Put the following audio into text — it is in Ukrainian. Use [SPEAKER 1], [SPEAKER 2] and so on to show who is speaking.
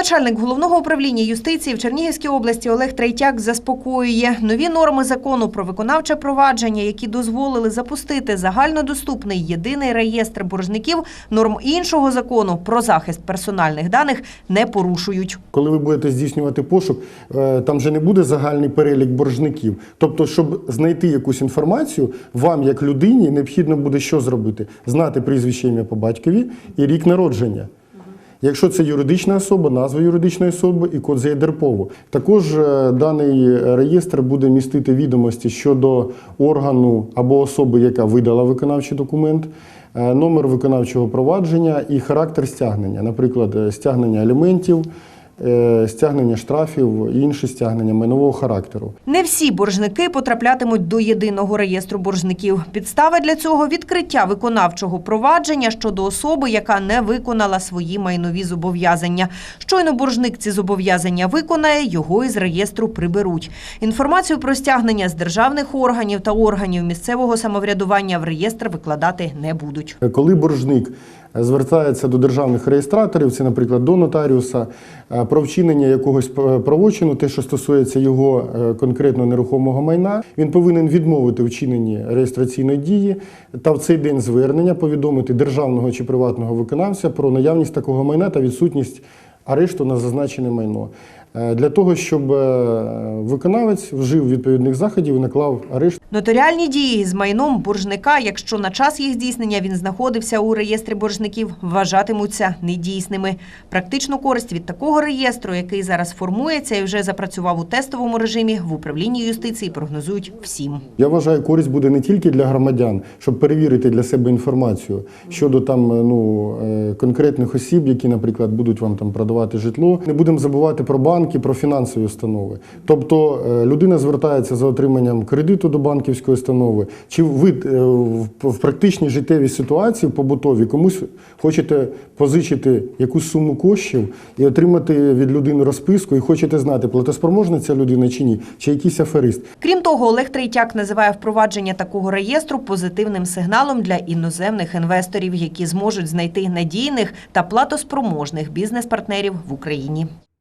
[SPEAKER 1] Начальник головного управління юстиції в Чернігівській області Олег Третяк заспокоює нові норми закону про виконавче провадження, які дозволили запустити загальнодоступний єдиний реєстр боржників, норм іншого закону про захист персональних даних не порушують.
[SPEAKER 2] Коли ви будете здійснювати пошук, е, там же не буде загальний перелік боржників. Тобто, щоб знайти якусь інформацію, вам, як людині, необхідно буде що зробити? Знати прізвище ім'я по батькові і рік народження. Якщо це юридична особа, назва юридичної особи і код заєдерпову. Також е, даний реєстр буде містити відомості щодо органу або особи, яка видала виконавчий документ, е, номер виконавчого провадження і характер стягнення, наприклад, е, стягнення аліментів, стягнення штрафів і інші стягнення майнового характеру.
[SPEAKER 1] Не всі боржники потраплятимуть до єдиного реєстру боржників. Підстава для цього відкриття виконавчого провадження щодо особи, яка не виконала свої майнові зобов'язання. Щойно боржник ці зобов'язання виконає, його із реєстру приберуть. Інформацію про стягнення з державних органів та органів місцевого самоврядування в реєстр викладати не будуть.
[SPEAKER 2] Коли боржник звертається до державних реєстраторів, це, наприклад, до нотаріуса, е, про вчинення якогось е, правочину, те, що стосується його е, конкретно нерухомого майна, він повинен відмовити вчиненні реєстраційної дії та в цей день звернення повідомити державного чи приватного виконавця про наявність такого майна та відсутність арешту на зазначене майно. Е, Для того, щоб е, виконавець вжив відповідних заходів і наклав арешт
[SPEAKER 1] Нотаріальні дії з майном боржника, якщо на час їх здійснення він знаходився у реєстрі боржників, вважатимуться недійсними. Практичну користь від такого реєстру, який зараз формується і вже запрацював у тестовому режимі, в управлінні юстиції прогнозують всім.
[SPEAKER 2] Я вважаю, користь буде не тільки для громадян, щоб перевірити для себе інформацію щодо там е, ну конкретних осіб, які, наприклад, будуть вам там продавати житло. Не будемо забувати про банки, про фінансові установи. Тобто е, людина звертається за отриманням кредиту до банківської установи, чи ви е, в- практичній життєвій ситуації побутові комусь хочете позичити якусь суму коштів і отримати від людини розписку, і хочете знати, платоспроможна ця людина чи ні, чи якийсь аферист.
[SPEAKER 1] Крім того, Олег Третяк називає впровадження такого реєстру позитивним сигналом для іноземних інвесторів, які зможуть знайти надійних та платоспроможних бізнес-партнерів в Україні.